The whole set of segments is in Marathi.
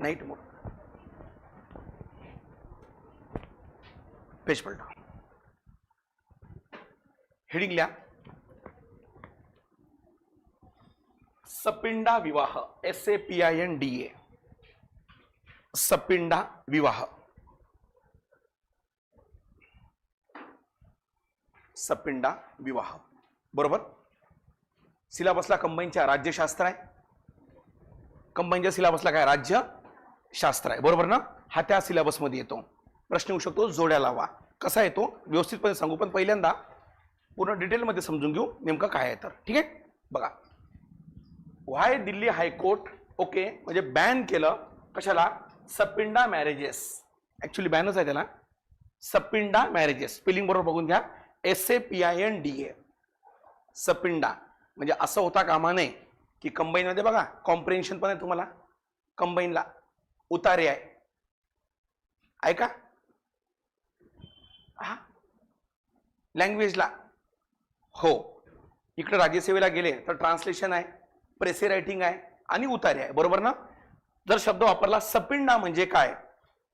Night mode. पेज पलटा. हेडिंग लिहा. सपिंडा विवाह S A P I N D A सपिंडा विवाह. सपिंडा विवाह. बरोबर? सिलेबसला कंबाईनच्या राज्यशास्त्र आहे. कंबाईनच्या सिलेबसला काय? राज्य शास्त्र आहे. बरोबर ना? हा त्या सिलेबसमध्ये येतो. प्रश्न येऊ शकतो जोड्या लावा. कसा येतो? व्यवस्थितपणे सांगू पण पहिल्यांदा पूर्ण डिटेलमध्ये समजून घेऊ नेमकं काय आहे तर. ठीक आहे? बघा. Why Delhi high court okay म्हणजे बॅन केलं. कशाला? सपिंडा मॅरेजेस ॲक्च्युली बॅनच आहे त्याला. सपिंडा मॅरेजेस स्पेलिंग बरोबर बघून घ्या. S A P I N D A सपिंडा. म्हणजे असं होता कामा नये. की कंबाईनमध्ये बघा. कॉम्प्रेन्शन पण आहे तुम्हाला. कंबाईनला उतारे आहे. ऐका. हा. लँग्वेजला हो. इकडे राज्यसेवेला गेले तर ट्रान्सलेशन आहे प्रेसे रायटिंग आहे आणि उतारे आहे. बरोबर ना? जर शब्द वापरला सपिंडा म्हणजे काय?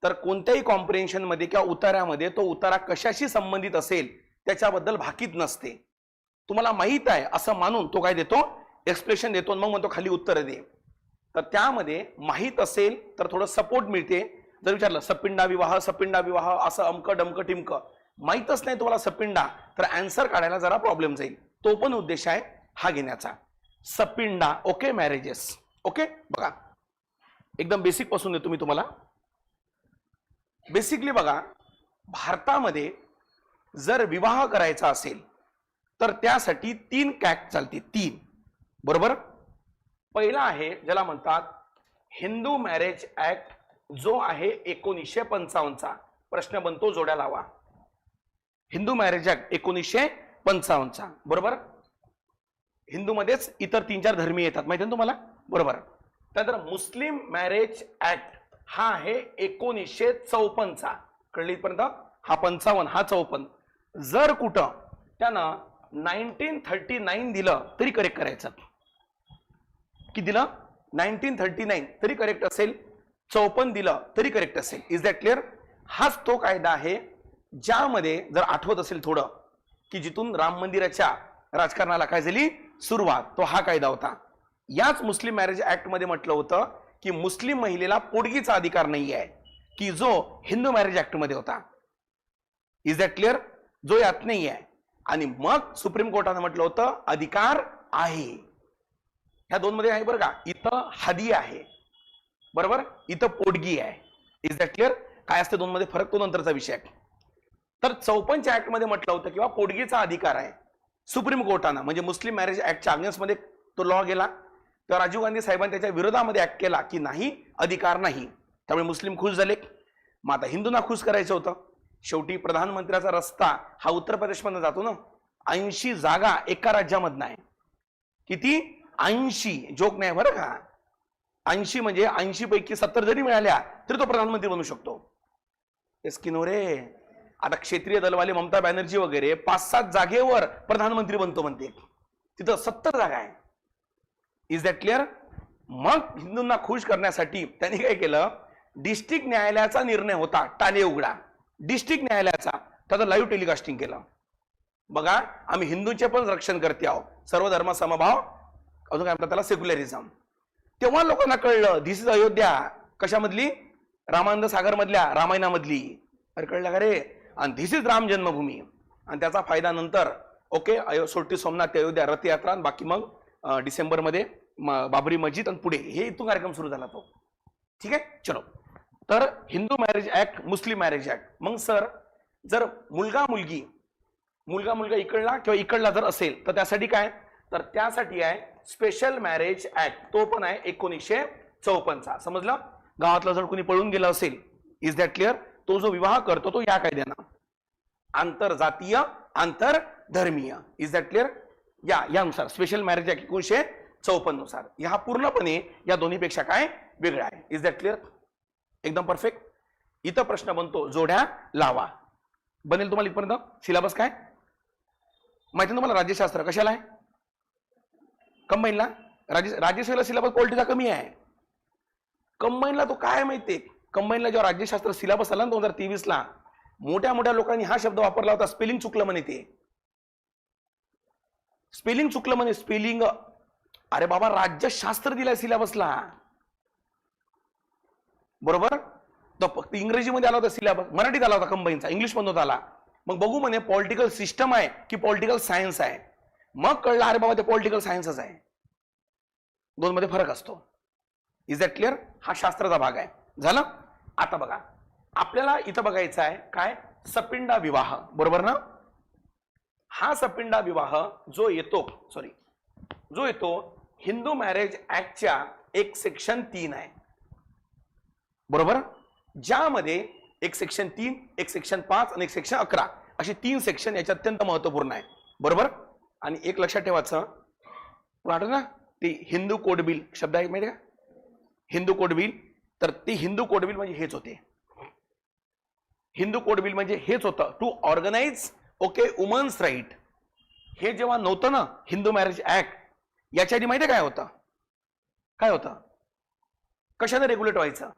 तर कोणत्याही कॉम्प्रिहेन्शनमध्ये किंवा उतारामध्ये तो उतारा कशाशी संबंधित असेल त्याच्याबद्दल भाकीत नसते. तुम्हाला माहीत आहे असं मानून तो काय देतो? एक्सप्रेशन देतो आणि मग म्हणतो खाली उत्तर दे. तर त्यामध्ये माहीत असेल तर थोडं सपोर्ट मिळते. जर विचारलं सपिंडा विवाह सपिंडा विवाह असं अमक डमक टिमक. माहीतच नाही तुम्हाला सपिंडा तर अँसर काढायला जरा प्रॉब्लेम जाईल. तो पण उद्देश आहे हा घेण्याचा. सपिंडा ओके मॅरेजेस ओके बघा. एकदम बेसिकपासून देतो मी तुम्हाला. बेसिकली बघा भारतामध्ये जर विवाह करायचा असेल तर त्यासाठी तीन कॅक्ट चालते तीन. बरोबर? पहिला आहे ज्याला म्हणतात हिंदू मॅरेज ऍक्ट जो आहे एकोणीसशे पंचावन्नचा. प्रश्न बनतो जोड्या लावा. हिंदू मॅरेज ऍक्ट एकोणीसशे पंचावन्नचा. बरोबर? हिंदूमध्येच इतर तीन चार धर्मी येतात. माहिती ना तुम्हाला? बरोबर. त्यानंतर मुस्लिम मॅरेज ऍक्ट हा आहे एकोणीसशे चौपन्नचा. कळलीपर्यंत हा पंचावन्न हा चौपन्न. जर कुठं त्यानं नाईन्टीन थर्टी नाईन दिलं तरी करेक्ट करायचं. की दिलं? Nineteen thirty nine. तरी करेक्ट असेल. चौपन्न दिलं तरी करेक्ट असेल. इज दॅट क्लिअर हाच तो कायदा आहे ज्यामध्ये जर आठवत असेल थोडं की जिथून राम मंदिराच्या राजकारणाला काय झाली? सुरुवात. तो हा कायदा होता. याच मुस्लिम मॅरेज ऍक्टमध्ये म्हटलं होतं की मुस्लिम महिलेला पोडगीचा अधिकार नाही आहे की जो हिंदू मॅरेज ऍक्टमध्ये होता. इज दॅट क्लिअर जो यात नाही आहे आणि मग सुप्रीम कोर्टानं म्हटलं होतं अधिकार आहे. ह्या दोन मध्ये आहे बरं का? इथं हदी आहे. बरोबर? इथं पोटगी आहे. इज दॅट क्लिअर काय असते दोन मध्ये फरक? तो नंतरचा विषय. आहे तर चौपन्नच्या ऍक्टमध्ये म्हटलं होतं किंवा पोटगीचा अधिकार आहे. सुप्रीम कोर्टानं म्हणजे मुस्लिम मॅरेज ऍक्टच्या अगेन्स्टमध्ये तो लॉ गेला. तेव्हा राजीव गांधी साहेबांनी त्याच्या विरोधामध्ये ऍक्ट केला की नाही अधिकार नाही. त्यामुळे मुस्लिम खुश झाले. मग आता हिंदूंना खुश करायचं होतं. शेवटी प्रधानमंत्र्याचा रस्ता हा उत्तर प्रदेशमधनं जातो ना. ऐंशी जागा एका राज्यामधनं आहे. किती? ऐंशी जोक नाही बरं का? ऐंशी म्हणजे ऐंशी पैकी सत्तर जरी मिळाल्या तरी तो प्रधानमंत्री बनू शकतो. एस्किनो रे आता क्षेत्रीय दलवाले ममता बॅनर्जी वगैरे पाच सात जागेवर प्रधानमंत्री बनतो म्हणते. तिथं सत्तर जागा आहे. इज दॅट क्लिअर मग हिंदूंना खुश करण्यासाठी त्यांनी काय केलं? डिस्ट्रिक्ट न्यायालयाचा निर्णय होता टाले उघडा. डिस्ट्रिक्ट न्यायालयाचा त्याचं लाईव्ह टेलिकास्टिंग केलं. बघा आम्ही हिंदूंचे पण रक्षण करते आहोत. सर्व धर्म समभाव अजून काय म्हणतात त्याला? सेक्युलरिझम तेव्हा लोकांना कळलं धिस इज अयोध्या. कशामधली? रामानंद सागरमधल्या रामायणामधली. अरे कळलं का रे? आणि धिस इज राम जन्मभूमी. आणि त्याचा फायदा नंतर ओके अयो सोटी सोमनाथ ते अयोध्या रथयात्रा आणि बाकी मग डिसेंबरमध्ये म- बाबरी मस्जिद आणि पुढे. हे इथून कार्यक्रम सुरू झाला तो. ठीक आहे? चलो. तर Hindu marriage act Muslim marriage act मग सर जर मुलगा मुलगी मुलगा मुलगा इकडला किंवा इकडला जर असेल तर त्यासाठी काय? तर त्यासाठी आहे स्पेशल मॅरेज ऍक्ट. तो पण आहे एकोणीसशे चौपन्नचा. समजलं? गावातला जर कोणी पळून गेला असेल इज दॅट क्लिअर तो जो विवाह करतो तो या कायद्यानं. आंतरजातीय आंतरधर्मीय. इज दॅट क्लिअर या यानुसार. स्पेशल मॅरेज ऍक्ट एकोणीसशे चौपन्ननुसार हा पूर्णपणे या दोन्हीपेक्षा काय? वेगळा आहे. इज दॅट क्लिअर एकदम परफेक्ट इथं प्रश्न बनतो. जोड्या लावा. बनेल तुम्हाला इथपर्यंत? सिलेबस काय? माहिती तुम्हाला? राज्यशास्त्र कशाला आहे? कंबाईनला? राज्य राज्यसेवेला सिलेबस पॉलिटिका कमी आहे. कंबाईनला तो काय माहितीये? कंबाईनला जेव्हा राज्यशास्त्र सिलेबस आला ना दोन हजार तेवीस ला मोठ्या मोठ्या लोकांनी हा शब्द वापरला होता स्पेलिंग चुकलं म्हणे ते. स्पेलिंग चुकलं म्हणे स्पेलिंग अरे बाबा राज्यशास्त्र दिलाय सिलेबसला बरोबर? तो फक्त इंग्रजीमध्ये आला होता सिलेबस मराठीत आला होता कंबाईनचा इंग्लिशमधून आला. मग बघू म्हणे पॉलिटिकल सिस्टम आहे की पॉलिटिकल सायन्स आहे? मग कळलं अरे बाबा ते पॉलिटिकल सायन्सच आहे. दोन मध्ये फरक असतो. इज दॅट क्लिअर हा शास्त्राचा भाग आहे. झालं? आता बघा. आपल्याला इथं बघायचं आहे काय? सपिंडा विवाह. बरोबर ना? हा सपिंडा विवाह जो येतो सॉरी जो येतो हिंदू मॅरेज ऍक्टच्या एक सेक्शन तीन आहे. बरोबर? ज्यामध्ये एक सेक्शन तीन एक सेक्शन पाच आणि एक सेक्शन अकरा. असे तीन सेक्शन याचे अत्यंत महत्त्वपूर्ण आहे. बरोबर? आणि एक लक्षात ठेवायचं तुला ना? ते हिंदू कोड बिल शब्द आहे माहिती का? Hindu code bill. तर ते हिंदू कोड बिल म्हणजे हेच होते. हिंदू कोड बिल म्हणजे हेच होतं. To organise okay women's right हे जेव्हा नव्हतं ना हिंदू मॅरेज ऍक्ट याच्या आधी माहिती काय होतं? काय होतं? कशाने रेग्युलेट व्हायचं?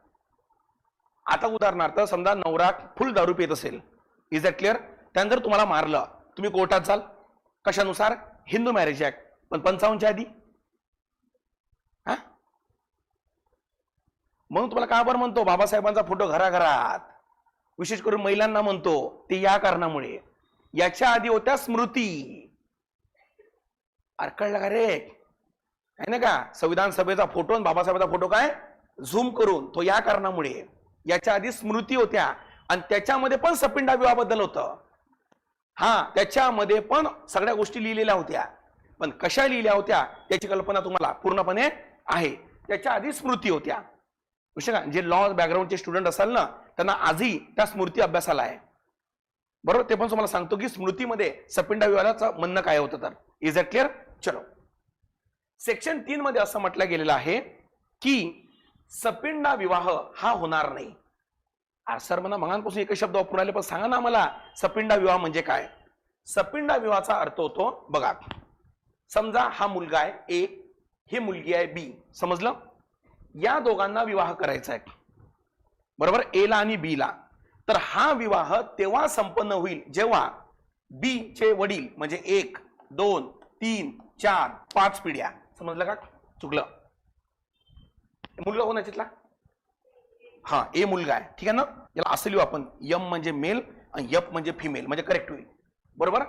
आता उदाहरणार्थ समजा नवरा फुल दारू पित असेल. इज दॅट क्लिअर त्यानं जर तुम्हाला मारलं. तुम्ही कोर्टात जाल. कशानुसार? हिंदू मॅरेज ऍक्ट पण पंचावन्नच्या आधी? हा? म्हणून तुम्हाला का बरं म्हणतो? बाबासाहेबांचा फोटो घराघरात. विशेष करून महिलांना म्हणतो ते या कारणामुळे. याच्या आधी होत्या स्मृती. अरे कळलं का रे? आहे ना का? संविधान सभेचा फोटो आणि बाबासाहेबांचा फोटो काय? झूम करून. तो या कारणामुळे. याच्या आधी स्मृती होत्या. आणि त्याच्यामध्ये पण सपिंडा विवाहाबद्दल होतं. हा त्याच्यामध्ये पण सगळ्या गोष्टी लिहिलेल्या होत्या. पण कशा लिहिल्या होत्या त्याची कल्पना तुम्हाला पूर्णपणे आहे. त्याच्या आधी स्मृती होत्या. का जे लॉ बॅकग्राऊंडचे स्टुडंट असाल ना त्यांना आजही त्या स्मृती अभ्यासाला आहे. बरोबर? ते पण तुम्हाला सांगतो की स्मृतीमध्ये सपिंडा विवाहाचं म्हणणं काय होतं तर. इज इट क्लिअर चलो. सेक्शन तीन मध्ये असं म्हटलं गेलेलं आहे की सपिंडा विवाह हा होणार नाही. सर म्हणा मगांपासून एकच शब्द वापरून आले पण सांगा ना मला सपिंडा विवाह म्हणजे काय? सपिंडा विवाहाचा अर्थ होतो बघा. समजा हा मुलगा आहे ए ही मुलगी आहे बी. समजलं? या दोघांना विवाह करायचा आहे. बरोबर? ए ला आणि बी ला तर हा विवाह तेव्हा संपन्न होईल जेव्हा बी चे वडील म्हणजे एक दोन तीन चार पाच पिढ्या. समजलं का? चुकलं. मुलगा कोणाच्यातला हा ए मुलगा आहे. ठीक आहे ना? याला असं लिहू आपण. यम म्हणजे मेल आणि यप म्हणजे फिमेल म्हणजे करेक्ट होईल. बरोबर?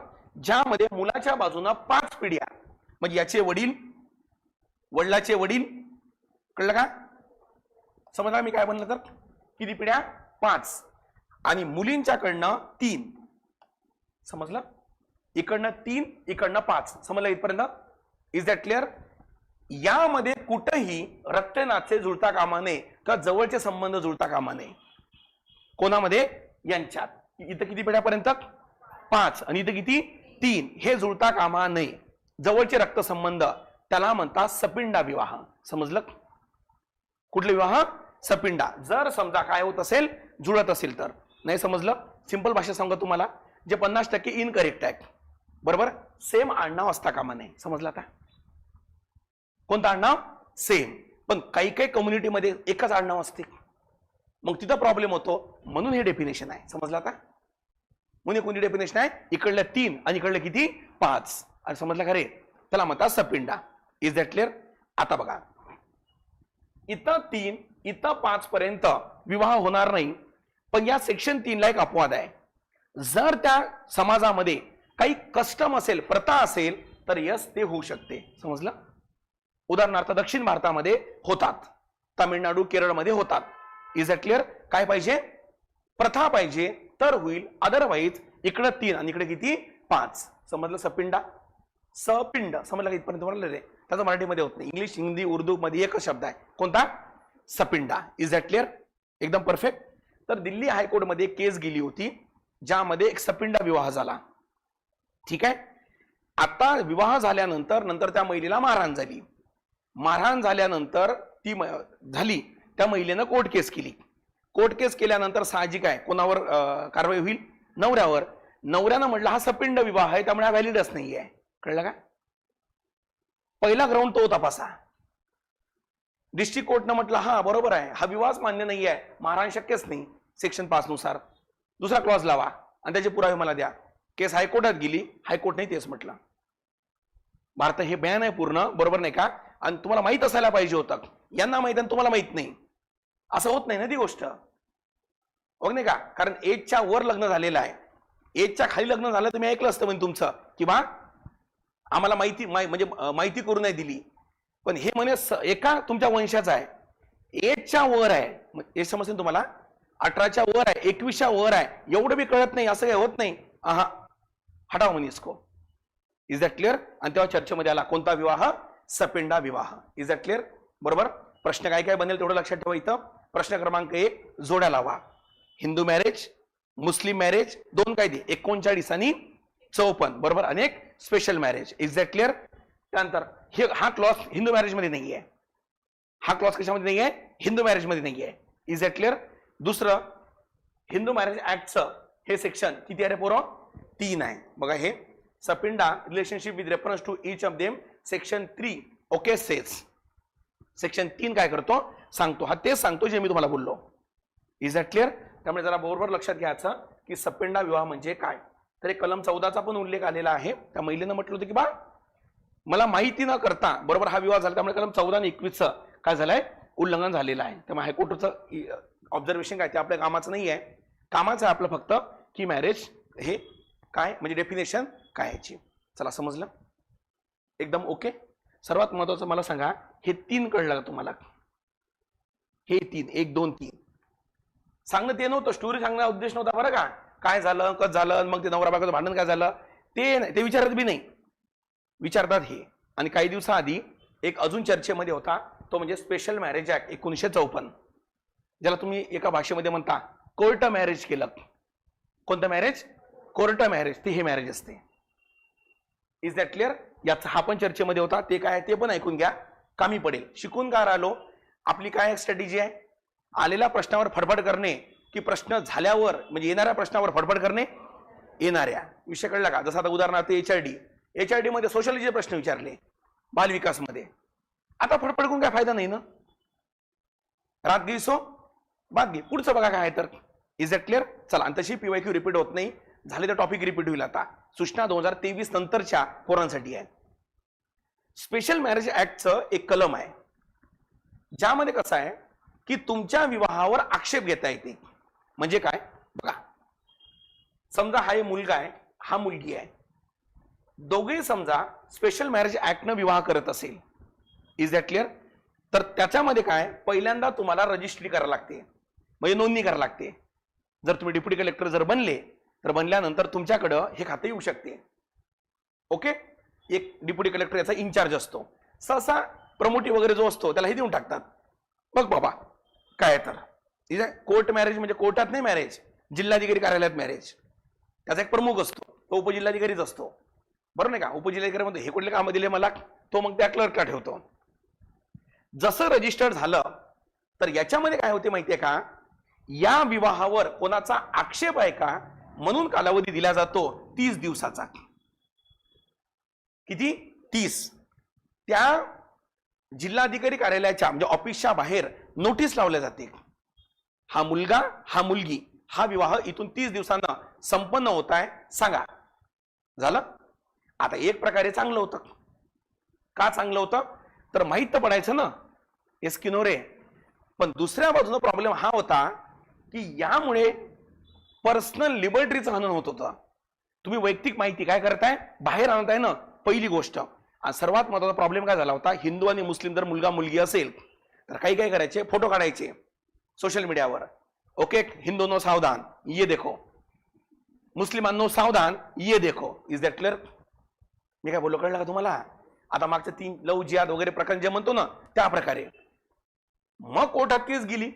ज्यामध्ये मुलाच्या बाजूनं पाच पिढ्या म्हणजे याचे वडील वडिलाचे वडील कळलं का? समजा मी काय म्हणलं तर? किती पिढ्या? पाच. आणि मुलींच्याकडनं तीन. समजलं? इकडनं तीन इकडनं पाच. समजलं इथपर्यंत? इज दॅट क्लिअर यामध्ये कुठंही रक्तनाचे जुळता कामा नये किंवा जवळचे संबंध जुळता कामा नये. कोणामध्ये? यांच्यात. इथं किती पिढ्यापर्यंत? पाच. आणि इथं किती? तीन. हे जुळता कामा नये. जवळचे रक्तसंबंध त्याला म्हणतात सपिंडा विवाह. समजलं? कुठले विवाह? सपिंडा. जर समजा काय होत असेल जुळत असेल तर. नाही समजलं? सिंपल भाषा सांगा तुम्हाला. जे पन्नास टक्के इनकरेक्ट आहे बरोबर? सेम आडनाव असता कामा नाही समजलं आता? कोणतं आडनाव? सेम पण काही काही कम्युनिटीमध्ये एकच आडनाव असते. मग तिथं प्रॉब्लेम होतो. म्हणून हे डेफिनेशन आहे. समजलं का म्हणून कोणती डेफिनेशन आहे? इकडल्या तीन आणि इकडल्या किती? पाच. आणि समजलं का रे? त्याला म्हणतात सपिंडा. इज दॅट क्लिअर आता बघा. इथं तीन इथं पाच पर्यंत विवाह होणार नाही. पण या सेक्शन तीनला एक अपवाद आहे. जर त्या समाजामध्ये काही कस्टम असेल प्रथा असेल तर यस ते होऊ शकते. समजलं? उदाहरणार्थ दक्षिण भारतामध्ये होतात. तामिळनाडू केरळमध्ये होतात. इज दॅट क्लिअर काय पाहिजे? प्रथा पाहिजे. तर होईल. अदरवाईज इकडं तीन आणि इकडे किती? पाच. समजलं सपिंडा? सपिंड. समजलं का इथपर्यंत म्हणलं रे? त्याचं मराठीमध्ये होत नाही. इंग्लिश हिंदी उर्दू मध्ये एकच शब्द आहे. कोणता? सपिंडा. इज दॅट क्लिअर एकदम परफेक्ट तर दिल्ली हायकोर्टमध्ये एक केस गेली होती ज्यामध्ये एक सपिंडा विवाह झाला. ठीक आहे? आता विवाह झाल्यानंतर नंतर त्या महिलेला मारहाण झाली. मारहाण झाल्यानंतर ती झाली. त्या महिलेनं कोर्ट केस केली. कोर्ट केस केल्यानंतर साहजिक आहे. कोणावर कारवाई होईल? नवऱ्यावर. नवऱ्यानं म्हटलं हा सपिंड विवाह आहे त्यामुळे हा व्हॅलिडच नाही आहे कळलं का? पहिला ग्राउंड तो तपासा. डिस्ट्रिक्ट कोर्टनं म्हटलं हा बरोबर आहे. हा विवाहच मान्य नाही आहे महाराण शक्यच नाही. सेक्शन पाच नुसार. दुसरा क्लॉज लावा. आणि त्याचे पुरावे मला द्या. केस हायकोर्टात गेली. हायकोर्टने तेच म्हटलं. भारत हे बॅन आहे पूर्ण. बरोबर नाही का? आणि तुम्हाला माहीत असायला पाहिजे होतं. यांना माहीत आणि तुम्हाला माहीत नाही. असं होत नाही ना ती गोष्ट. बघ नाही का? कारण एजच्या वर लग्न झालेलं आहे. एजच्या खाली लग्न झालं तर मी ऐकलं असतं म्हणजे तुमचं. की बा आम्हाला माहिती म्हणजे माहिती करू नाही दिली. पण हे म्हणे एका तुमच्या वंशाचं आहे. एजच्या वर आहे. हे समजते तुम्हाला? अठराच्या वर आहे एकवीसच्या वर आहे. एवढं बी कळत नाही असं काही होत नाही. आहा हटाव म्हणे इसको. इज दॅट क्लिअर आणि तेव्हा चर्चेमध्ये आला कोणता विवाह? सपिंडा विवाह. इज दॅट क्लिअर बरोबर? प्रश्न काय काय बनेल तेवढं लक्षात ठेवा इथं. प्रश्न क्रमांक एक जोड्या लावा. हिंदू मॅरेज मुस्लिम मॅरेज दोन कायदे एकोणचाळीस आणि चौपन्न बरोबर? अनेक special marriage is that clear त्यानंतर हे हा क्लॉज हिंदू मॅरेजमध्ये नाही आहे हा क्लॉज कशामध्ये नाही आहे हिंदू मॅरेजमध्ये नाही आहे इज दॅट क्लिअर दुसरं हिंदू मॅरेज ऍक्टचं हे सेक्शन किती आहे रे पोरं? तीन आहे. बघा हे. सपिंडा relationship with reference to each of them section three okay says section तीन काय करतो? सांगतो. हा तेच सांगतो जे मी तुम्हाला बोललो. इज दॅट क्लिअर त्यामुळे जरा बरोबर लक्षात घ्यायचं की सपिंडा विवाह म्हणजे काय. तर एक कलम चौदाचा पण उल्लेख आलेला आहे. त्या महिलेनं म्हटलं होतं की बा मला माहिती न करता बरोबर हा विवाह झाला. त्यामुळे कलम चौदा आणि एकवीसचं काय झालंय? उल्लंघन झालेलं आहे. त्यामुळे हायकोर्टचं ऑब्झर्वेशन काय? ते आपल्या कामाचं नाही आहे कामाचं आहे आपलं फक्त की मॅरेज हे काय? म्हणजे डेफिनेशन काय याची? चला समजलं? एकदम ओके? सर्वात महत्वाचं मला सांगा हे तीन कळलं का तुम्हाला? हे तीन एक दोन तीन. सांगणं ते नव्हतं स्टोरी सांगण्याचा उद्देश नव्हता बरं का. काय झालं कसं झालं मग ते नवरा बायकोचं भांडण काय झालं? ते नाही ते विचारत बी नाही. विचारतात हे. आणि काही दिवसाआधी एक अजून चर्चेमध्ये होता तो म्हणजे स्पेशल मॅरेज ऍक्ट एकोणीसशे चौपन्न. ज्याला तुम्ही एका भाषेमध्ये म्हणता कोर्ट मॅरेज केलं. कोणतं मॅरेज? कोर्ट मॅरेज ते हे मॅरेज असते. इज दॅट क्लिअर याचा हा पण चर्चेमध्ये होता ते काय ते पण ऐकून घ्या. कामी पडेल. शिकून का राहिलो? आपली काय स्ट्रॅटेजी आहे? आलेल्या प्रश्नावर फडफड करणे की प्रश्न झाल्यावर म्हणजे येणाऱ्या प्रश्नावर फडफड करणे? येणाऱ्या. विषय कळला का? जसं आता उदाहरणार्थ H R D H R D मध्ये सोशलचे प्रश्न विचारले बालविकासमध्ये आता फडफड करून काय फायदा नाही ना? रात सो? बाद घे. पुढचं बघा काय आहे तर. इज इट क्लिअर चला आणि तशी पीवायक्यू रिपीट होत नाही. झाले तर टॉपिक रिपीट होईल आता. सूचना दोन हजार तेवीस नंतरच्या पोरांसाठी आहे. स्पेशल मॅरेज ऍक्टचं एक कलम आहे. ज्यामध्ये कसं आहे की तुमच्या विवाहावर आक्षेप घेता येते. म्हणजे काय? बघा. समजा हा एक मुलगा आहे हा मुलगी आहे. दोघेही समजा स्पेशल मॅरेज ऍक्टनं विवाह करत असेल. इज दॅट क्लिअर तर त्याच्यामध्ये काय? पहिल्यांदा तुम्हाला रजिस्ट्री करायला लागते. म्हणजे नोंदणी करायला लागते. जर तुम्ही डिप्युटी कलेक्टर जर बनले तर बनल्यानंतर तुमच्याकडं हे खातं येऊ शकते. ओके एक डिप्युटी कलेक्टर याचा इन्चार्ज असतो. सहसा प्रमोटी वगैरे जो असतो त्याला हे देऊन टाकतात. बघ बाबा काय तर. ठीक आहे? कोर्ट मॅरेज म्हणजे कोर्टात नाही मॅरेज जिल्हाधिकारी कार्यालयात मॅरेज त्याचा एक प्रमुख असतो. तो उपजिल्हाधिकारीच असतो. बरोबर नाही का? उपजिल्हाधिकारी म्हणतो हे कुठले कामं दिले मला? तो मग त्या क्लर्कला ठेवतो. जसं रजिस्टर्ड झालं तर याच्यामध्ये काय होते माहितीये का? या विवाहावर कोणाचा आक्षेप आहे का? म्हणून कालावधी दिला जातो तीस दिवसाचा. किती? तीस. त्या जिल्हाधिकारी कार्यालयाच्या म्हणजे ऑफिसच्या बाहेर नोटीस लावल्या जाते. हा मुलगा हा मुलगी हा विवाह इथून तीस दिवसांना संपन्न होत आहे. सांगा. झालं? आता एक प्रकारे चांगलं होतं. का चांगलं होतं? तर माहीत तर पडायचं ना. एस्किनोरे पण दुसऱ्या बाजूला प्रॉब्लेम हा होता की यामुळे पर्सनल लिबर्टरीचं हनन होत होतं. तुम्ही वैयक्तिक माहिती काय करताय? बाहेर आणताय ना. पहिली गोष्ट आणि सर्वात महत्त्वाचा प्रॉब्लेम काय झाला होता? हिंदू आणि मुस्लिम जर मुलगा मुलगी असेल तर काही काय करायचे फोटो काढायचे सोशल मीडियावर ओके हिंदूंनो सावधान ये देखो. मुस्लिमांनो सावधान ये देखो. इज दॅट क्लिअर मी काय बोललो कळलं का तुम्हाला? आता मागच्या तीन लव जियाद वगैरे प्रकरण जे म्हणतो ना त्या प्रकारे. मग कोर्टात केस गेली.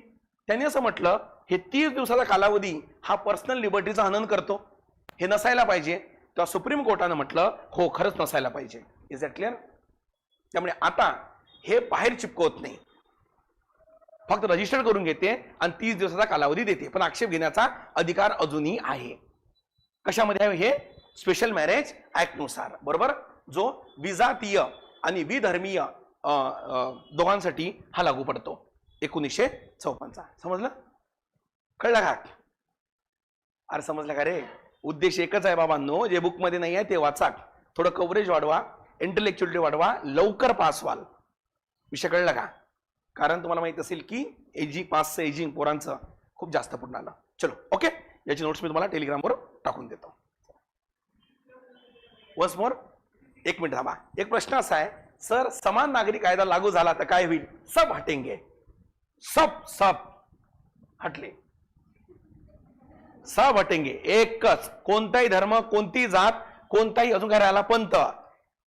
त्यांनी असं म्हटलं हे तीस दिवसाचा कालावधी हा पर्सनल लिबर्टीचा हनन करतो. हे नसायला पाहिजे. तेव्हा सुप्रीम कोर्टानं म्हटलं हो खरंच नसायला पाहिजे. इज दॅट क्लिअर त्यामुळे आता हे बाहेर चिपकवत नाही. फक्त रजिस्टर करून घेते आणि तीस दिवसाचा कालावधी देते. पण आक्षेप घेण्याचा अधिकार अजूनही आहे. कशामध्ये आहे हे? स्पेशल मॅरेज ऍक्टनुसार बरोबर? जो विजातीय आणि विधर्मीय अं, दोघांसाठी हा लागू पडतो. एकोणीसशे चौपन्नचा. समजलं? कळलं का? अरे समजलं का रे? उद्देश एकच आहे बाबांनो जे बुकमध्ये नाही आहे ते वाचा. थोडं कव्हरेज वाढवा इंटलेक्च्युअलिटी वाढवा लवकर पास व्हाल. विषय कळला का? कारण तुम्हाला माहीत असेल की एजिंग पासचं एजिंग पोरांचं खूप जास्त पुढं आलं. चलो ओके याची नोट्स मी तुम्हाला टेलिग्रामवर टाकून देतो. वन्स मोर एक मिनिट थांबा. एक प्रश्न असा आहे सर समान नागरी कायदा लागू झाला तर काय होईल? सब हटेंगे. सब सब हटले. स हटेंगे एकच. कोणताही धर्म कोणती जात कोणताही अजून काय राहिला पंथ.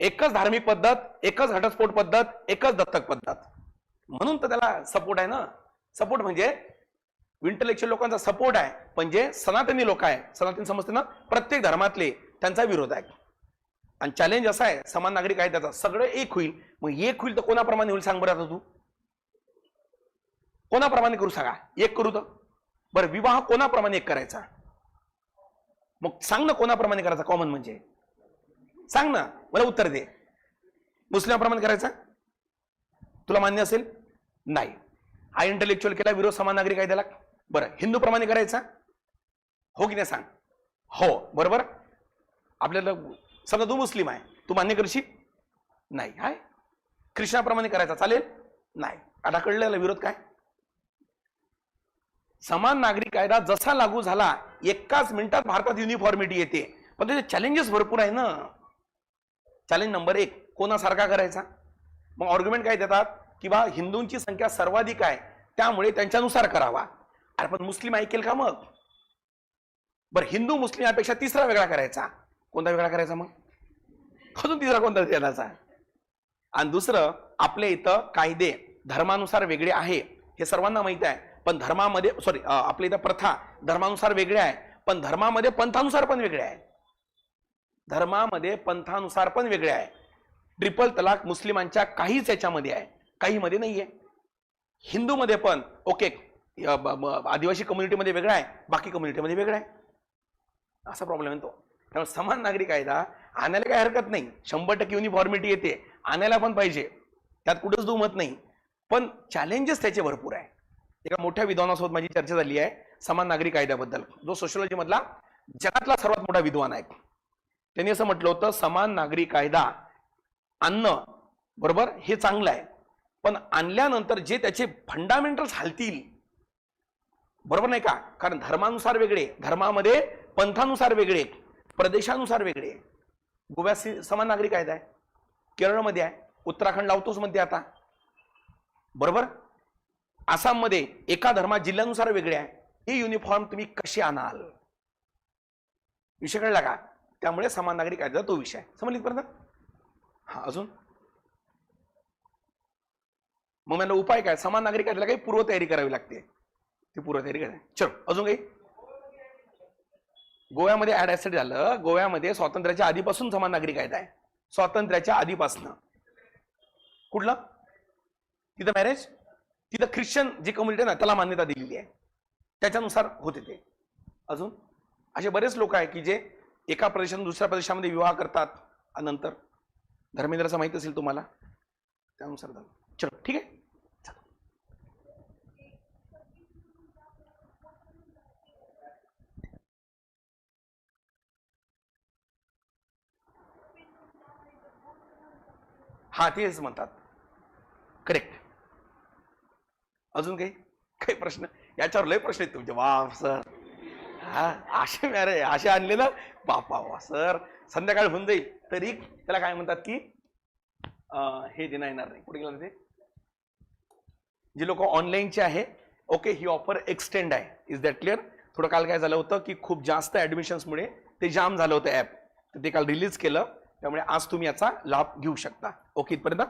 एकच धार्मिक पद्धत एकच घटस्फोट पद्धत एकच दत्तक पद्धत. म्हणून तर त्याला सपोर्ट आहे ना. सपोर्ट म्हणजे इंटलेक्च्युअल लोकांचा सपोर्ट आहे. पण जे सनातनी लोक आहे. सनातनी समजते ना? प्रत्येक धर्मातले त्यांचा विरोध आहे. आणि चॅलेंज असा आहे समान नागरिक आहे त्याचा. सगळं एक होईल. मग एक होईल तर कोणाप्रमाणे होईल सांग बरं आता तू. कोणाप्रमाणे करू सांगा? एक करू तर. बरं विवाह कोणाप्रमाणे एक करायचा? मग सांग ना कोणाप्रमाणे करायचा? कॉमन म्हणजे. सांग ना मला उत्तर दे. मुस्लिमाप्रमाणे करायचा? तुला मान्य असेल? नाही. हा इंटलेक्च्युअल केला विरोध समान नागरिक कायद्याला बरं हिंदू प्रमाणे करायचा? हो की नाही सांग? हो बरोबर? आपल्याला समजा तू मुस्लिम आहे तू मान्य करशील? नाही हाय ख्रिश्चनाप्रमाणे करायचा चालेल? नाही. आता कळलेला विरोध काय? समान नागरिक कायदा जसा लागू झाला एकाच मिनिटात भारतात युनिफॉर्मिटी येते. पण त्याचे चॅलेंजेस भरपूर आहे ना. चॅलेंज नंबर एक कोणासारखा करायचा? मग ऑर्ग्युमेंट काय देतात? की बा हिंदूंची संख्या सर्वाधिक आहे त्यामुळे त्यांच्यानुसार करावा. अरे पण मुस्लिम ऐकेल का मग? बरं हिंदू मुस्लिम यापेक्षा तिसरा वेगळा करायचा. कोणता वेगळा करायचा मग? अजून तिसरा कोणता देण्याचा? आणि दुसरं आपल्या इथं कायदे धर्मानुसार वेगळे आहे हे सर्वांना माहिती आहे. पण धर्मामध्ये सॉरी आपल्या इथं प्रथा धर्मानुसार वेगळे आहे पण धर्मामध्ये पंथानुसार पण वेगळे आहे. धर्मामध्ये पंथानुसार पण वेगळे आहे. ट्रिपल तलाक मुस्लिमांच्या काहीच याच्यामध्ये आहे काही मध्ये नाहीये. हिंदूमध्ये पण ओके आदिवासी कम्युनिटीमध्ये वेगळा आहे बाकी कम्युनिटीमध्ये वेगळा आहे. असा प्रॉब्लेम येतो त्यामुळे समान नागरिक कायदा आणायला काही हरकत नाही. शंभर टक्के युनिफॉर्मिटी येते. आणायला पण पाहिजे. त्यात कुठंच दुमत नाही. पण चॅलेंजेस त्याचे भरपूर आहे एका मोठ्या विद्वानासोबत माझी चर्चा झाली आहे समान नागरी कायद्याबद्दल जो सोशलॉजी मधला जगातला सर्वात मोठा विद्वान आहे. त्यांनी असं म्हटलं होतं समान नागरी कायदा आणणं बरोबर हे चांगलं आहे. पण आणल्यानंतर जे त्याचे फंडामेंटल्स हालतील बरोबर नाही का? कारण धर्मानुसार वेगळे धर्मामध्ये पंथानुसार वेगळे प्रदेशानुसार वेगळे. गोव्यात समान नागरी कायदा आहे. केरळमध्ये आहे. उत्तराखंड लावतोच म्हणते आता. बरोबर? आसाममध्ये एका धर्मात जिल्ह्यानुसार वेगळे आहे. हे युनिफॉर्म तुम्ही कसे आणाल? विषय कळला का? त्यामुळे समान नागरिक कायदा तो विषय आहे. समजली पर्यंत हा अजून? मग मला उपाय काय? समान नागरिक कायद्याला काही पूर्वतयारी करावी लागते. ती पूर्वतयारी करा चलो अजून काही? गोव्यामध्ये ऍड ऍसिड झालं. गोव्यामध्ये स्वातंत्र्याच्या आधीपासून समान नागरिक कायदा आहे. स्वातंत्र्याच्या आधीपासनं. कुठलं? तिथं मॅरेज तिथं ख्रिश्चन जी कम्युनिटी ना त्याला मान्यता दिलेली आहे. त्याच्यानुसार होते ते. अजून असे बरेच लोक आहे की जे एका प्रदेशातून दुसऱ्या प्रदेशामध्ये विवाह करतात. नंतर धर्मेंद्रचं माहीत असेल तुम्हाला त्यानुसार झालं. चलो ठीक आहे? हा तेच म्हणतात. करेक्ट अजून काही? काही प्रश्न? याच्यावर लय प्रश्न आहेत तुमचे. वा सर. हा असे अरे असे आणले ना. बापा वा सर. संध्याकाळ होऊन जाईल. तरी त्याला काय म्हणतात की हे देणं येणार नाही. कुठे गेलं ते? जे लोक ऑनलाईनचे आहे ओके ही ऑफर एक्सटेंड आहे. इज दॅट क्लिअर थोडं काल काय झालं होतं की खूप जास्त ॲडमिशन्समुळे ते जाम झालं होतं ॲप तर ते काल रिलीज केलं. त्यामुळे आज तुम्ही याचा लाभ घेऊ शकता. ओके इथपर्यंत?